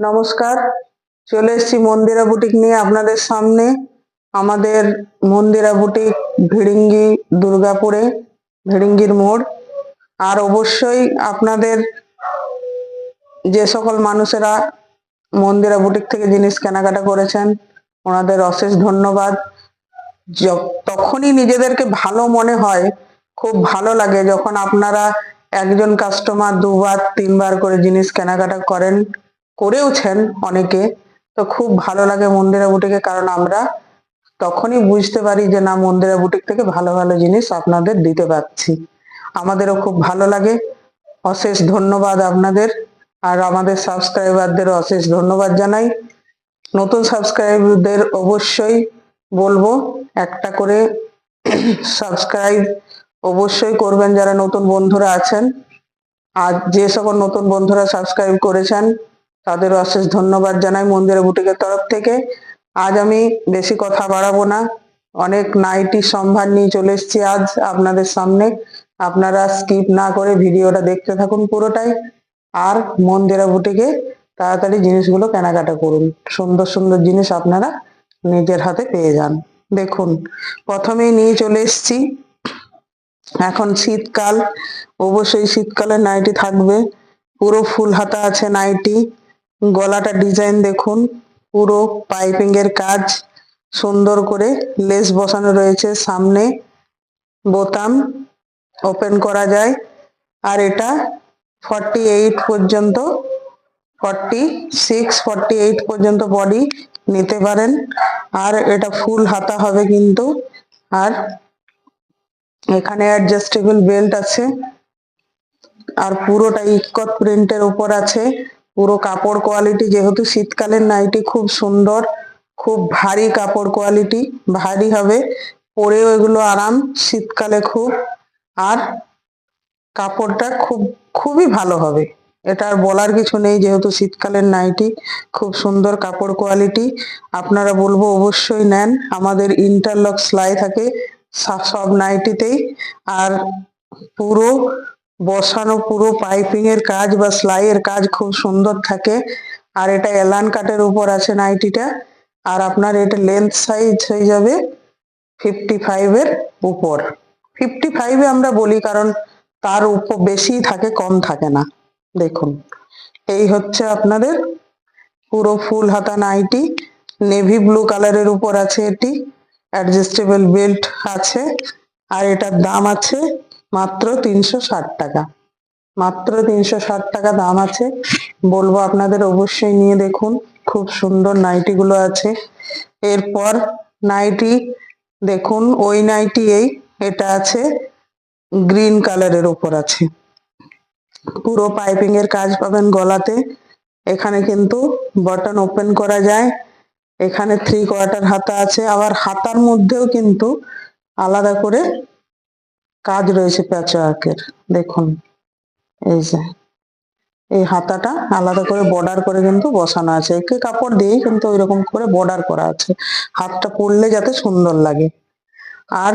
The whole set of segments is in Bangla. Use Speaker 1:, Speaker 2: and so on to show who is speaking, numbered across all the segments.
Speaker 1: নমস্কার। চলে এসেছি মন্দিরা বুটিক নিয়ে আপনাদের সামনে। আমাদের মন্দিরা বুটিক ভিড়িঙ্গি দুর্গাপুরে, ভিড়িঙ্গির মোড়। আর অবশ্যই আপনাদের যে সকল মানুষেরা মন্দিরা বুটিক থেকে জিনিস কেনাকাটা করেছেন, ওনাদের অশেষ ধন্যবাদ। তখনই নিজেদেরকে ভালো মনে হয়, খুব ভালো লাগে যখন আপনারা একজন কাস্টমার দুবার, তিনবার করে জিনিস কেনাকাটা করেন। করেওছেন অনেকে, তো খুব ভালো লাগে মন্দিরা বুটিকে কারণ আমরা তখনই বুঝতে পারি যে না, মন্দিরা বুটিক থেকে ভালো ভালো জিনিস আপনাদের দিতে পারছি। আমাদেরও খুব ভালো লাগে। অশেষ ধন্যবাদ আপনাদের। আর আমাদের সাবস্ক্রাইবারদের অশেষ ধন্যবাদ জানাই। নতুন সাবস্ক্রাইবারদের অবশ্যই বলব, একটা করে সাবস্ক্রাইব অবশ্যই করবেন যারা নতুন বন্ধুরা আছেন। আর যে সকল নতুন বন্ধুরা সাবস্ক্রাইব করেছেন তাদের অশেষ ধন্যবাদ জানাই মন্দিরা বুটিকের তরফ থেকে। আজ আমি বেশি কথা বাড়াবো না। অনেক নাইটি সম্ভার নিয়ে চলে এসেছি আজ আপনাদের সামনে। আপনারা স্কিপ না করে ভিডিওটা দেখতে থাকুন পুরোটাই। আর মন্দিরা বুটিকে তাড়াতাড়ি জিনিসগুলো কেনাকাটা করুন। সুন্দর সুন্দর জিনিস আপনারা নিজের হাতে পেয়ে যান। দেখুন, প্রথমেই নিয়ে চলে এসেছি। এখন শীতকাল, অবশ্যই শীতকালে নাইটি থাকবে। পুরো ফুল হাতা আছে নাইটি। গলাটা ডিজাইন দেখুন। পুরো পাইপিং এর কাজ সুন্দর করে লেস বসানো রয়েছে সামনে। বোতাম ওপেন করা যায়। আর এটা ফর্টি এইট পর্যন্ত ফর্টি সিক্স ফর্টি এইট পর্যন্ত বডি নিতে পারেন। আর এটা ফুল হাতা হবে কিন্তু। আর এখানে অ্যাডজাস্টেবল বেল্ট আছে। আর পুরোটা ইকত প্রিন্টের উপর আছে। পুরো কাপড় কোয়ালিটি যেহেতু শীতকালের নাইটি খুব সুন্দর, খুব ভারী কাপড় কোয়ালিটি ভারী হবে, পরেও এগুলো আরাম, শীতকালে খুব, আর কাপড়টা খুব, খুবই ভালো হবে। এটা আর বলার কিছু নেই, যেহেতু শীতকালের নাইটি খুব সুন্দর কাপড় কোয়ালিটি আপনারা বলব অবশ্যই নেন, আমাদের ইন্টারলক সেলাই থাকে সব নাইটিতেই আর পুরো বসানো পুরো পাইপিং এর কাজ বা সেলাই এর কাজ খুব সুন্দর থাকে। আর এটা এলান কাটের উপর আছে নাইটিটা। আর আপনার এটা লেন্থ সাইজ হয়ে যাবে ফিফটি ফাইভ এর উপর। ফিফটি ফাইভে আমরা বলি কারণ তার উপর বেশি থাকে, কম থাকে না। দেখুন, এই হচ্ছে আপনাদের পুরো ফুল হাতা নাইটি। নেভি ব্লু কালারের উপর আছে এটি। অ্যাডজাস্টেবল বেল্ট আছে। আর এটার দাম আছে মাত্র তিনশো ষাট টাকা। মাত্র তিনশো ষাট টাকা দাম আছে। বলব আপনাদের অবশ্যই নিয়ে দেখুন। খুব সুন্দর নাইটি গুলো আছে। এরপর নাইটি, দেখুন, ওই নাইটি এই এটা আছে। গ্রিন কালারের উপর আছে। পুরো পাইপিং এর কাজ পাবেন গলাতে। এখানে কিন্তু বটন ওপেন করা যায়। এখানে থ্রি কোয়ার্টার হাতা আছে। আবার হাতার মধ্যেও কিন্তু আলাদা করে কাজ রয়েছে প্যাচওয়ার্কের দেখুন, এই যে, এই হাতাটা আলাদা করে বর্ডার করে কিন্তু বসানো আছে। একে কাপড় দিয়ে কিন্তু ওইরকম করে বর্ডার করা আছে। হাতটা পরলে যাতে সুন্দর লাগে। আর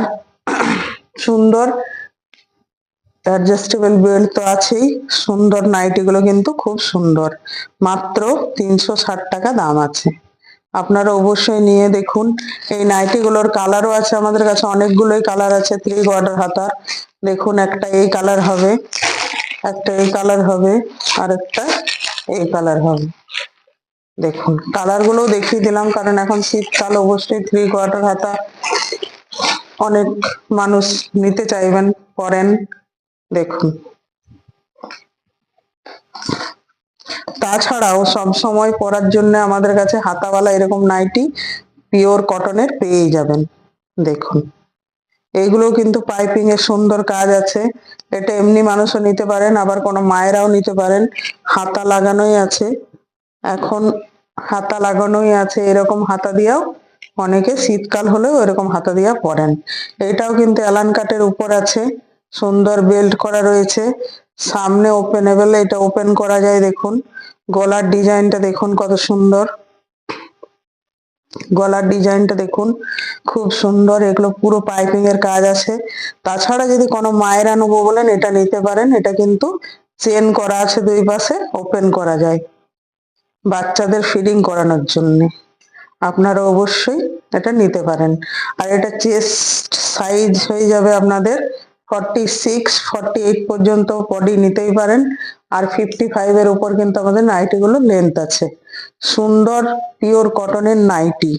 Speaker 1: সুন্দর অ্যাডজাস্টেবল বেল্ট তো আছেই। সুন্দর নাইটি গুলো কিন্তু খুব সুন্দর। মাত্র তিনশো ষাট টাকা দাম আছে। আপনারা অবশ্যই নিয়ে দেখুন। এই নাইটি গুলোর কালারও আছে আমাদের কাছে, অনেকগুলোই কালার আছে থ্রি কোয়ার্টার হাতা। দেখুন, একটা এই কালার হবে, একটা এই কালার হবে, আর একটা এই কালার হবে। দেখুন কালারগুলো দেখিয়ে দিলাম, কারণ এখন শীতকাল, অবশ্যই থ্রি কোয়ার্টার হাতা অনেক মানুষ নিতে চাইবেন, পরেন, দেখুন। তাছাড়াও সব সময় পরার জন্য আমাদের কাছে হাতাওয়ালা এরকম নাইটি পিওর কটনের পেয়ে যাবেন। দেখুন। এইগুলো কিন্তু পাইপিং এর সুন্দর কাজ আছে। এটা এমনি মানুষও নিতে পারেন, আবার কোনো মায়েরাও নিতে পারেন। হাতা লাগানোই আছে। এখন হাতা লাগানোই আছে এরকম হাতা দিয়েও। অনেকে শীতকাল হলেও এরকম হাতা দিয়া পরেন। এটাও কিন্তু অ্যালান কাটের উপর আছে। সুন্দর বেল্ট করা রয়েছে। সামনে ওপেনেবল এটা ওপেন করা যায়, দেখুন। গলার ডিজাইনটা দেখুন কত সুন্দর। গলার ডিজাইনটা দেখুন খুব সুন্দর, এগুলো পুরো পাইপিং এর কাজ আছে। তাছাড়া যদি কোনো মায়েরা নেব বলেন, এটা নিতে পারেন। এটা কিন্তু চেন করা আছে দুই পাশে ওপেন করা যায় বাচ্চাদের ফিডিং করানোর জন্য। আপনারা অবশ্যই এটা নিতে পারেন। আর এটা চেস্ট সাইজ হয়ে যাবে আপনাদের ফর্টি সিক্স ফর্টি এইট পর্যন্ত বডি নিতেই পারেন। আর ফিফটি ফাইভের উপর কিন্তু আমাদের নাইটিগুলো লেন্থ আছে। সুন্দর পিওর কটনের নাইটি।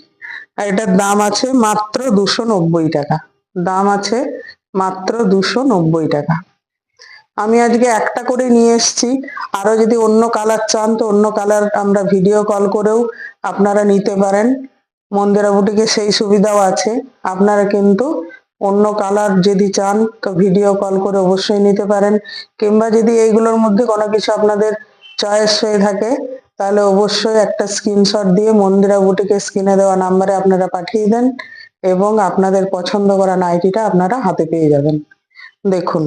Speaker 1: আর এটার দাম আছে মাত্র দুশো নব্বই টাকা। দাম আছে মাত্র দুশো নব্বই টাকা। আমি আজকে একটা করে নিয়ে এসেছি। আরও যদি অন্য কালার চান তো অন্য কালার আমরা ভিডিও কল করেও আপনারা নিতে পারেন। মন্দিরা বুটিকে সেই সুবিধাও আছে। আপনারা কিন্তু অন্য কালার যদি চান, তো ভিডিও কল করে অবশ্যই নিতে পারেন। কিংবা যদি এইগুলোর মধ্যে কোনো কিছু আপনাদের চয়েস হয়ে থাকে, তাহলে অবশ্যই একটা স্ক্রিনশট দিয়ে মন্দিরা বুটিকে স্ক্রিনে দেওয়া নাম্বারে আপনারা পাঠিয়ে দেন এবং আপনাদের পছন্দ করা নাইটিটা আপনারা হাতে পেয়ে যাবেন। দেখুন।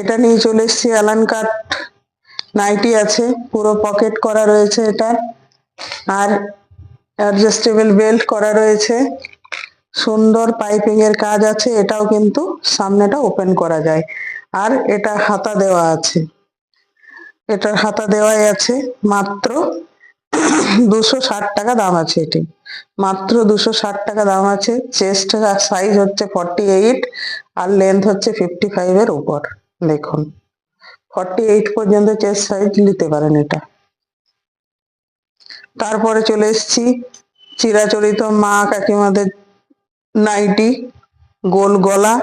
Speaker 1: এটা নিয়ে চলে এসেছি অ্যালান কাট নাইটি আছে, পুরো পকেট করা রয়েছে এটা। আর অ্যাডজাস্টেবল বেল্ট করা রয়েছে। সুন্দর পাইপিং এর কাজ আছে, এটাও কিন্তু সামনেটা ওপেন করা যায়। আর এটা হাতা দেওয়া আছে। এটার হাতা দেওয়াই আছে, মাত্র দুশো ষাট টাকা দাম আছে এটি। মাত্র দুশো ষাট টাকা দাম আছে। চেস্ট সাইজ হচ্ছে ফর্টি এইট আর লেন্থ হচ্ছে ফিফটি ফাইভ এর উপর। দেখুন ফর্টি এইট পর্যন্ত চেস্ট সাইজ নিতে পারেন এটা। তারপরে চলে এসেছি, চিরাচরিত মা কাকিমাদের নাইটি গোল গলা।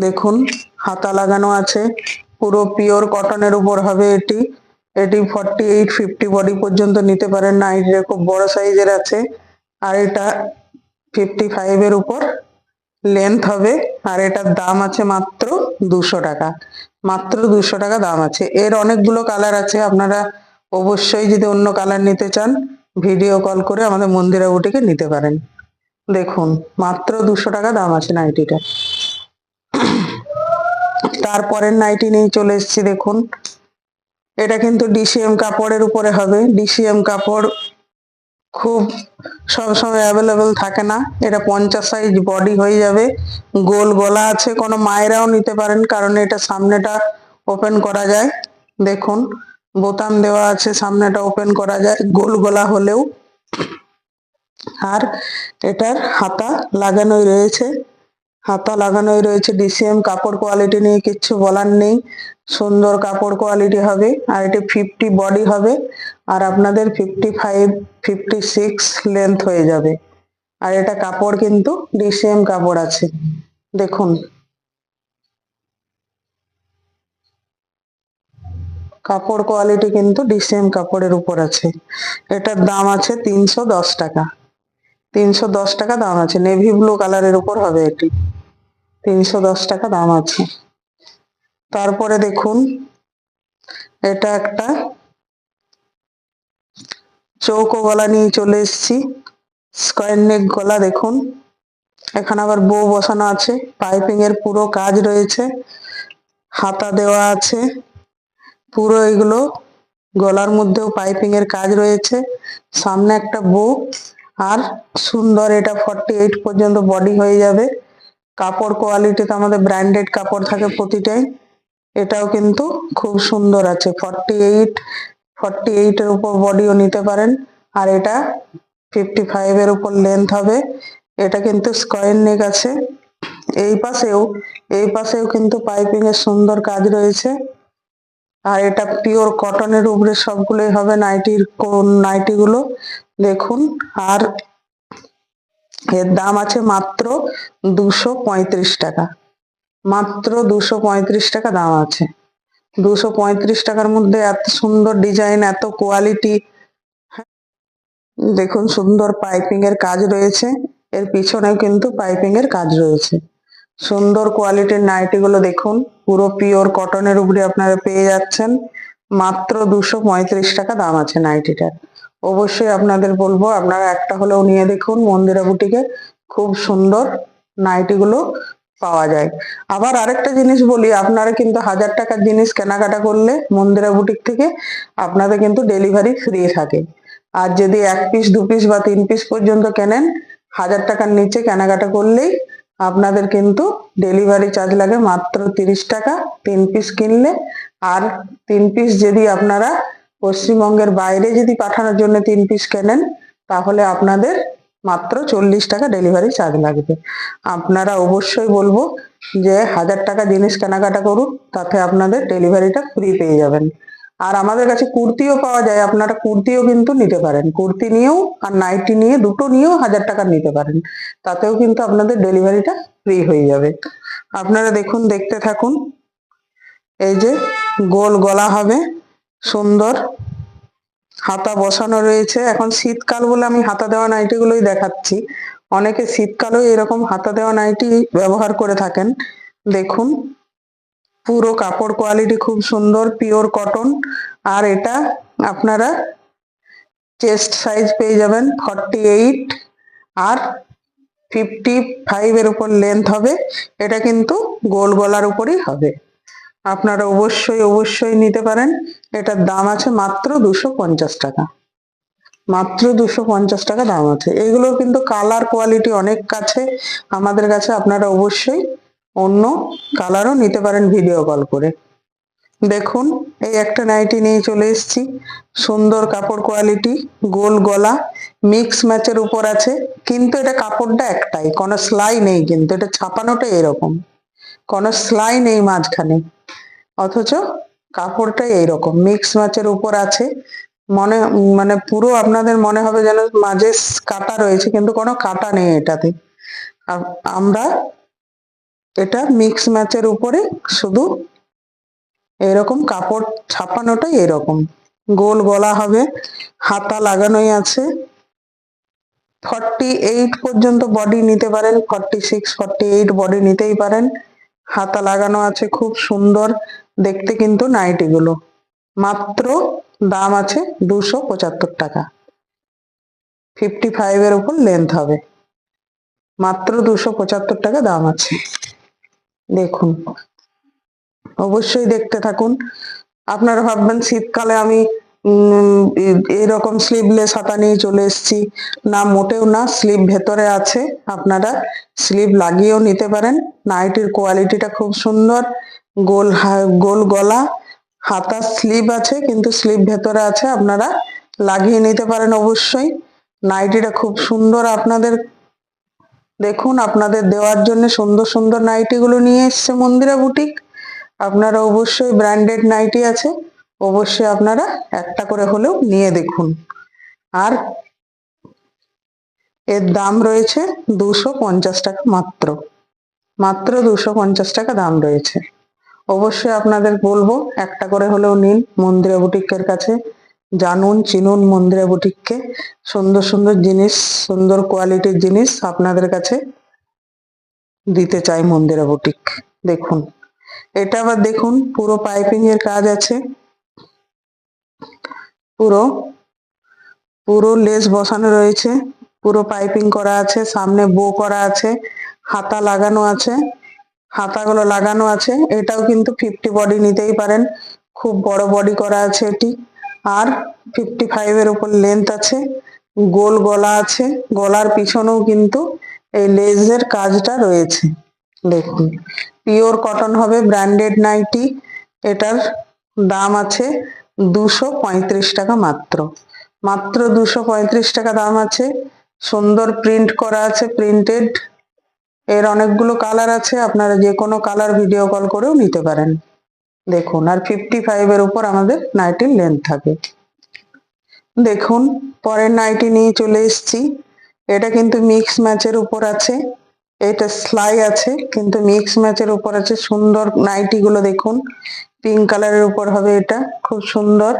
Speaker 1: দেখুন, হাতা লাগানো আছে। পুরো পিওর কটনের উপর হবে এটি। এটি ফর্টি এইট ফিফটি বডি পর্যন্ত নিতে পারেন। নাইটিটা খুব বড় সাইজের আছে। আর এটা ফিফটি ফাইভ এর উপর লেন্থ হবে। আর এটার দাম আছে মাত্র দুশো টাকা। মাত্র দুশো টাকা দাম আছে। এর অনেকগুলো কালার আছে। আপনারা অবশ্যই যদি অন্য কালার নিতে চান ভিডিও কল করে আমাদের মন্দিরা বুটিকে নিতে পারেন। দেখুন, মাত্র দুশো টাকা দাম আছে নাইটিটা। তারপরের নাইটি নিয়ে চলে এসেছি, দেখুন। এটা কিন্তু ডিসিএম কাপড়ের উপরে হবে। ডিসিএম কাপড় খুব সবসময় অ্যাভেলেবেল থাকে না। এটা পঞ্চাশ সাইজ বডি হয়ে যাবে। গোল গলা আছে, কোনো মায়েরাও নিতে পারেন, কারণ এটা সামনেটা ওপেন করা যায়। দেখুন, বোতাম দেওয়া আছে, সামনেটা ওপেন করা যায়। গোল গলা হলেও আর এটার হাতা লাগানোই রয়েছে। হাতা লাগানোই রয়েছে ডিসিএম কাপড় কোয়ালিটি নিয়ে কিচ্ছু বলার নেই। সুন্দর কাপড় কোয়ালিটি হবে, আর এটি ফিফটি বডি হবে, আর আপনাদের fifty five fifty six length হয়ে যাবে। আর এটা কাপড় কিন্তু ডিসিএম কাপড় আছে। দেখুন। কাপড় কোয়ালিটি কিন্তু ডিসিএম কাপড়ের উপর আছে। এটার দাম আছে তিনশো দশ টাকা। তিনশো দশ টাকা দাম আছে। নেভি ব্লু কালারের উপর হবে এটি। তিনশো দশ টাকা দাম আছে। তারপরে দেখুন, এটা একটা চৌকো গলা নিয়ে চলে এসেছি। স্কোয়ার নেক গলা দেখুন। এখানে আবার বউ বসানো আছে। পাইপিং এর পুরো কাজ রয়েছে। হাতা দেওয়া আছে। পুরো এগুলো গলার মধ্যেও পাইপিং এর কাজ রয়েছে। সামনে একটা বউ আর সুন্দর, এটা ফর্টি এইট পর্যন্ত বডি হয়ে যাবে। কাপড় কোয়ালিটি তো আমাদের ব্র্যান্ডেড কাপড় থাকে প্রতিটাই। এটাও কিন্তু খুব সুন্দর আছে। ফর্টি এইট ফর্টি এইটের উপর বডিও নিতে পারেন। আর এটা ফিফটি ফাইভ এর উপর লেন্থ হবে। এটা কিন্তু স্কোয়ার নেক আছে। এই পাশেও এই পাশেও কিন্তু পাইপিং এর সুন্দর কাজ রয়েছে। আর এটা পিওর কটনের উপরে সবগুলোই হবে। নাইটির নাইটি গুলো দেখুন আর এর দাম আছে মাত্র দুশো পঁয়ত্রিশ টাকা। মাত্র দুশো পঁয়ত্রিশ টাকা দাম আছে। দুশো পঁয়ত্রিশ টাকার মধ্যে এত সুন্দর ডিজাইন, এত কোয়ালিটি। দেখুন, সুন্দর পাইপিং এর কাজ রয়েছে। এর পিছনেও কিন্তু পাইপিং এর কাজ রয়েছে। সুন্দর কোয়ালিটির নাইটি গুলো দেখুন, পুরো পিওর কটনের উপরে আপনারা পেয়ে যাচ্ছেন। মাত্র দুশো পঁয়ত্রিশ টাকা দাম আছে নাইটিটার। অবশ্যই আপনাদের বলব, আপনারা একটা হলেও নিয়ে দেখুন মন্দিরা বুটিকে, খুব সুন্দর নাইটি গুলো পাওয়া যায়। আবার আরেকটা জিনিস বলি, আপনারা কিন্তু হাজার টাকার জিনিস কেনাকাটা করলে মন্দিরা বুটিক থেকে আপনাদের কিন্তু ডেলিভারি ফ্রি থাকে। আর যদি এক পিস, দু পিস বা তিন পিস পর্যন্ত কেনেন, হাজার টাকার নিচে কেনাকাটা করলেই আপনাদের কিন্তু ডেলিভারি চার্জ লাগে মাত্র তিরিশ টাকা। তিন পিস কিনলে আর তিন পিস যদি আপনারা পশ্চিমবঙ্গের বাইরে যদি পাঠানোর জন্য তিন পিস কেনেন, তাহলে আপনাদের মাত্র চল্লিশ টাকা ডেলিভারি চার্জ লাগবে। আপনারা অবশ্যই বলব যে হাজার টাকা জিনিস কেনাকাটা করুন, তাতে আপনাদের ডেলিভারিটা ফ্রি পেয়ে যাবেন। আর আমাদের কাছে কুর্তিও পাওয়া যায়, আপনারা কুর্তিও কিন্তু নিতে পারেন। কুর্তি নিয়েও আর নাইটি নিয়ে দুটো নিয়েও হাজার টাকা নিতে পারেন। তাতেও কিন্তু আপনাদের ডেলিভারিটা ফ্রি হয়ে যাবে। আপনারা দেখুন, দেখতে থাকুন। এই যে গোল গলা হবে। সুন্দর। হাতা বসানো রয়েছে। এখন শীতকাল বলে আমি হাতা দেওয়া নাইটি গুলোই দেখাচ্ছি। অনেকে শীতকালেও এরকম হাতা দেওয়া নাইটি ব্যবহার করে থাকেন। দেখুন, পুরো কাপড় কোয়ালিটি খুব সুন্দর, পিওর কটন। আর এটা আপনারা চেস্ট সাইজ পেয়ে যাবেন, ফর্টি এইট আর ফিফটি ফাইভ এর উপর লেন্থ হবে। এটা কিন্তু গোল গলার উপরই হবে। আপনারা অবশ্যই অবশ্যই নিতে পারেন। এটার দাম আছে মাত্র দুশো পঞ্চাশ টাকা। মাত্র দুশো পঞ্চাশ টাকা দাম আছে। এগুলোর কিন্তু কালার কোয়ালিটি অনেক কাছে। আমাদের কাছে আপনারা অবশ্যই অন্য কালারও নিতে পারেন ভিডিও কল করে। দেখুন, এই একটা নাইটি নিয়ে চলে এসেছি। সুন্দর কাপড় কোয়ালিটি গোল গলা মিক্স ম্যাচের উপর আছে। কিন্তু এটা কাপড়টা একটাই, কোনো সেলাই নেই কিন্তু, এটা ছাপানোটা এরকম। কোনো সেলাই নেই মাঝখানে। অথচ কাপড়টা এইরকম মিক্স ম্যাচের উপর আছে। মনে মানে পুরো আপনাদের মনে হবে যেন মাঝে কাটা রয়েছে, কিন্তু কোনো কাটা নেই এটাতে। আম- আমরা এটা মিক্স ম্যাচের উপরে শুধু এরকম কাপড় ছাপানোটাই এরকম। গোল গলা হবে, হাতা লাগানোই আছে। ফর্টি এইট পর্যন্ত বডি নিতে পারেন forty six forty eight body নিতেই পারেন। হাতা লাগানো আছে খুব সুন্দর। দেখতে কিন্তু নাইটি গুলো। মাত্র দাম আছে দুশো পঁচাত্তর টাকা। ফিফটি ফাইভ এর উপর লেন্থ হবে। মাত্র দুশো পঁচাত্তর টাকা দাম আছে। দেখুন। অবশ্যই দেখতে থাকুন। আপনারা ভাববেন, শীতকালে আমি এরকম স্লিভলেস হাতা নিয়ে চলে এসেছি। না, মোটেও না স্লিভ ভেতরে আছে। আপনারা স্লিভ লাগিয়েও নিতে পারেন। নাইটির কোয়ালিটিটা খুব সুন্দর। গোল গোল গলা। হাতা স্লিভ আছে, কিন্তু স্লিভ ভেতরে আছে। আপনারা লাগিয়ে নিতে পারেন অবশ্যই। নাইটিটা খুব সুন্দর আপনাদের। দেখুন, আপনাদের দেওয়ার জন্য সুন্দর সুন্দর নাইটি গুলো নিয়ে এসছে মন্দিরা বুটিক আপনারা অবশ্যই ব্র্যান্ডেড নাইটি আছে। অবশ্যই আপনারা একটা করে হলেও নিয়ে দেখুন। আর এর দাম রয়েছে দুশো পঞ্চাশ টাকা মাত্র। মাত্র দুশো পঞ্চাশ টাকা দাম রয়েছে। অবশ্যই আপনাদের বলব একটা করে হলেও নিন মন্দিরা বুটিকের কাছে। জানুন, চিনুন মন্দিরা বুটিককে। সুন্দর সুন্দর জিনিস, সুন্দর কোয়ালিটির জিনিস আপনাদের কাছে দিতে চাই মন্দিরা বুটিক। দেখুন। এটা আবার দেখুন, পুরো পাইপিং এর কাজ আছে। পুরো পুরো লেস বসানো রয়েছে, পুরো পাইপিং করা আছে, সামনে বো করা আছে, হাতা লাগানো আছে, হাতাগুলো লাগানো আছে, এটাও কিন্তু ফিফটি বডি নিতেই পারেন, খুব বড় বডি করা আছে এটি, আর ফিফটি ফাইভ এর উপর লেন্থ আছে, গোল গলা আছে, গলার পিছনেও কিন্তু এই লেজের কাজটা রয়েছে, দেখুন পিওর কটন হবে ব্র্যান্ডেড নাইটি এটার দাম আছে দুশো পঁয়ত্রিশ টাকা মাত্র। মাত্র দুশো পঁয়ত্রিশ টাকা দাম আছে। সুন্দর প্রিন্ট করা আছে প্রিন্টেড এর অনেকগুলো কালার আছে, আপনারা যে কোনো কালার ভিডিও কল করেও নিতে পারেন। দেখুন, আর ফিফটি ফাইভ এর উপর আমাদের নাইটির লেন্থ থাকে দেখুন, পরের নাইটি নিয়ে চলে এসছি। এটা কিন্তু মিক্স ম্যাচের উপর আছে। এটা সেলাই আছে, কিন্তু মিক্স ম্যাচের উপর আছে। সুন্দর নাইটি গুলো দেখুন। পিঙ্ক কালারের উপর হবে এটা, খুব সুন্দর।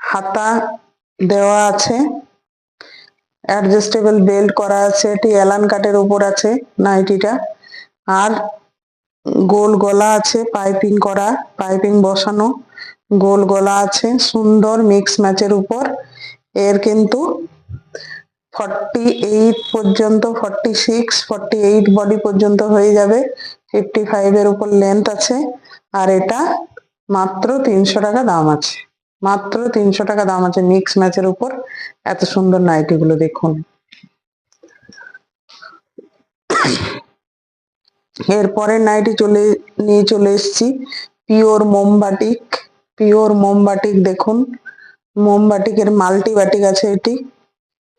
Speaker 1: হাতা দেওয়া আছে। অ্যাডজাস্টেবল বেল্ট করা আছে, এটি এলান কাটের উপর আছে নাইটিটা। আর গোল গলা আছে, পাইপিং করা, পাইপিং বসানো, গোল গলা আছে, সুন্দর মিক্স ম্যাচের উপর। এর কিন্তু ফর্টি এইট পর্যন্ত forty six forty eight body পর্যন্ত হয়ে যাবে। ফিফটি ফাইভ এর উপর লেন্থ আছে। আর এটা মাত্র তিনশো টাকা দাম আছে। মাত্র তিনশো টাকা দাম আছে মিক্স ম্যাচের উপর। এত সুন্দর নাইটি গুলো দেখুন। এরপরে নাইটি চলে, নিয়ে চলে এসেছি। পিওর মোমবাটিক পিওর মোমবাটিক দেখুন। মোমবাটিকের মাল্টি বাটিক আছে এটি।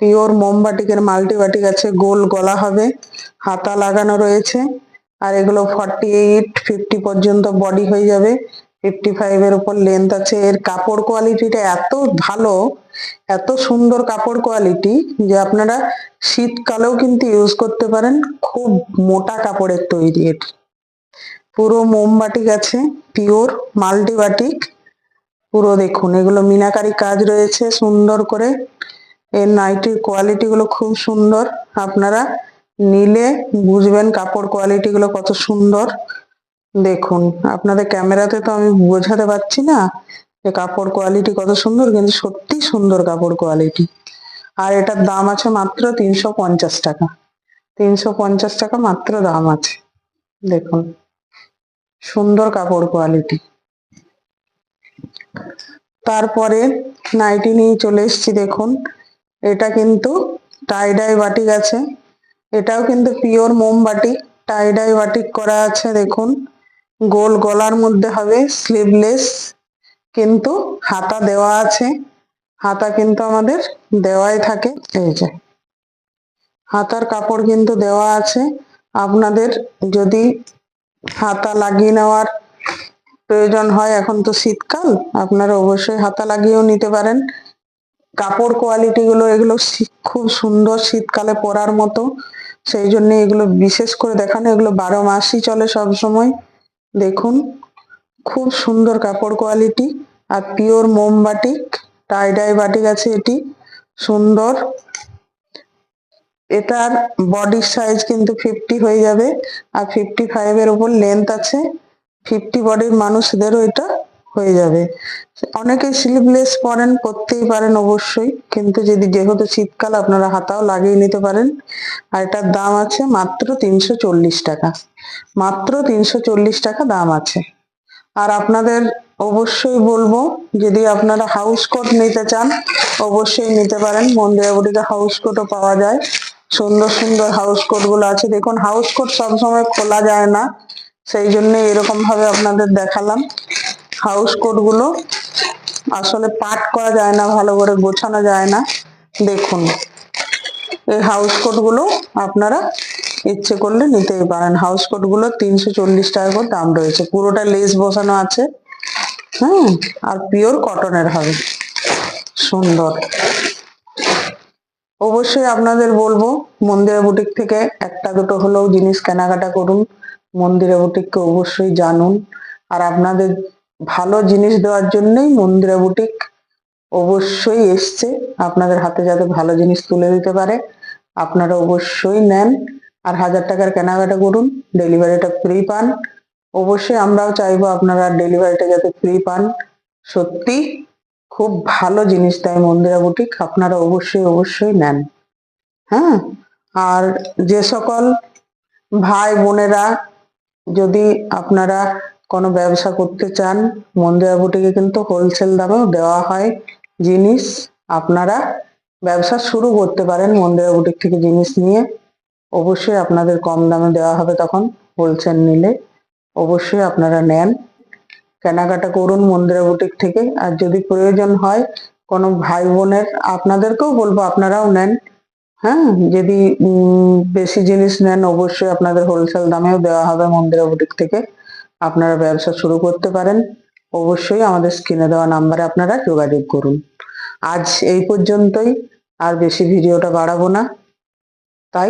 Speaker 1: পিওর মোমবাটিকের মাল্টি বাটিক আছে, গোল গলা হবে, হাতা লাগানো রয়েছে। আর এগুলো ফর্টি এইট ফিফটি পর্যন্ত বডি হয়ে যাবে। ফিফটি ফাইভ এর উপর লেন্থ আছে। এর কাপড় কোয়ালিটিটা এত ভালো, এত সুন্দর কাপড় কোয়ালিটি যে আপনারা শীতকালেও কিন্তু ইউজ করতে পারেন। খুব মোটা কাপড়ের তৈরি এটি পুরো মোমবাটিক আছে পিওর মাল্টি বাটিক পুরো দেখুন, এগুলো মিনাকারি কাজ রয়েছে, সুন্দর করে। এর নাইটির কোয়ালিটি গুলো খুব সুন্দর। আপনারা নিলে বুঝবেন কাপড় কোয়ালিটি গুলো কত সুন্দর। দেখুন, আপনাদের ক্যামেরাতে তো আমি বোঝাতে পারছি না যে কাপড় কোয়ালিটি কত সুন্দর, কিন্তু সত্যি সুন্দর কাপড় কোয়ালিটি আর এটার দাম আছে মাত্র তিনশো পঞ্চাশ টাকা। তিনশো পঞ্চাশ টাকা মাত্র দাম আছে। দেখুন, সুন্দর কাপড় কোয়ালিটি তারপরে নাইটি নিয়ে চলে এসেছি, দেখুন। এটা কিন্তু টাইডাই বাটিক আছে। এটাও কিন্তু পিওর মোমবাটিক টাইডাই বাটিক করা আছে, দেখুন। গোল গলার মধ্যে হবে স্লিভলেস কিন্তু হাতা দেওয়া আছে। হাতা কিন্তু আমাদের দেওয়াই থাকে। এই যে, হাতার কাপড় কিন্তু দেওয়া আছে। আপনাদের যদি হাতা লাগিয়ে নেওয়ার প্রয়োজন হয়, এখন তো শীতকাল, আপনারা অবশ্যই হাতা লাগিয়েও নিতে পারেন। কাপড় কোয়ালিটি গুলো, এগুলো খুব সুন্দর শীতকালে পরার মতো। সেই জন্য এগুলো বিশেষ করে দেখানো, এগুলো বারো মাসই চলে সব সময় দেখুন, খুব সুন্দর কাপড় কোয়ালিটি আর পিওর মোমবাটিক টাই ডাই বাটিক আছে এটি, সুন্দর। এটার বডি সাইজ কিন্তু ফিফটি হয়ে যাবে আর ফিফটি ফাইভ এর উপর লেন্থ আছে ফিফটি বডির মানুষদেরও এটা হয়ে যাবে। অনেকে স্লিভলেস পরেন, পরতেই পারেন অবশ্যই, কিন্তু যদি যেহেতু শীতকাল, আপনারা হাতাও লাগিয়ে নিতে পারেন। আর এটার দাম আছে মাত্র তিনশো চল্লিশ টাকা। মাত্র তিনশো চল্লিশ টাকা দাম আছে। আর আপনাদের অবশ্যই বলব, যদি আপনারা হাউস কোট নিতে চান, অবশ্যই নিতে পারেন। মন্দিরা বুটিতে হাউস কোটও পাওয়া যায়। সুন্দর সুন্দর হাউস কোটগুলো আছে। দেখুন হাউস কোট সবসময় খোলা যায় না। সেই জন্য এরকম ভাবে আপনাদের দেখালাম। হাউস কোটগুলো আসলে পাট করা যায় না, ভালো করে গোছানো যায় না। দেখুন, এই হাউস কোটগুলো আপনারা ইচ্ছে করলে নিতেই পারেন। হাউস কোটগুলো তিনশো চল্লিশ টাকা করে দাম রয়েছে। পুরোটা লেস বসানো আছে। হ্যাঁ আর পিওর কটনের হবে। সুন্দর। অবশ্যই আপনাদের বলব, মন্দিরা বুটিক থেকে একটা দুটো হলেও জিনিস কেনাকাটা করুন। মন্দিরা বুটিককে অবশ্যই জানুন। আর আপনাদের ভালো জিনিস দেওয়ার জন্যই মন্দিরা বুটিক অবশ্যই এসছে। আপনাদের হাতে যাতে ভালো জিনিস তুলে দিতে পারে, আপনারা অবশ্যই নেন। আর হাজার টাকার কেনাকাটা করুন ডেলিভারিটা ফ্রি পান। অবশ্যই আমরাও চাইব আপনারা ডেলিভারিটা যাতে ফ্রি পান। সত্যি খুব ভালো জিনিস দেয় মন্দিরা বুটিক আপনারা অবশ্যই অবশ্যই নেন। হ্যাঁ? আর যে সকল ভাই বোনেরা যদি আপনারা কোনো ব্যবসা করতে চান, মন্দিরা বুটিকে কিন্তু হোলসেল দামেও দেওয়া হয় জিনিস। আপনারা ব্যবসা শুরু করতে পারেন মন্দিরা বুটিক থেকে জিনিস নিয়ে। অবশ্যই আপনাদের কম দামে দেওয়া হবে তখন হোলসেল নিলে। অবশ্যই আপনারা নেন। কেনাকাটা করুন মন্দিরা বুটিক থেকে। আর যদি প্রয়োজন হয় কোনো ভাই বোনের আপনাদেরকেও বলব, আপনারাও নেন। হ্যাঁ যদি বেশি জিনিস নেন, অবশ্যই আপনাদের হোলসেল দামেও দেওয়া হবে মন্দিরা বুটিক থেকে। আপনারা ব্যবসা শুরু করতে পারেন। অবশ্যই আমাদের স্ক্রিনে দেওয়া নাম্বারে আপনারা যোগাযোগ করুন। আজ এই পর্যন্তই। আর বেশি ভিডিওটা বাড়াবো না। তাই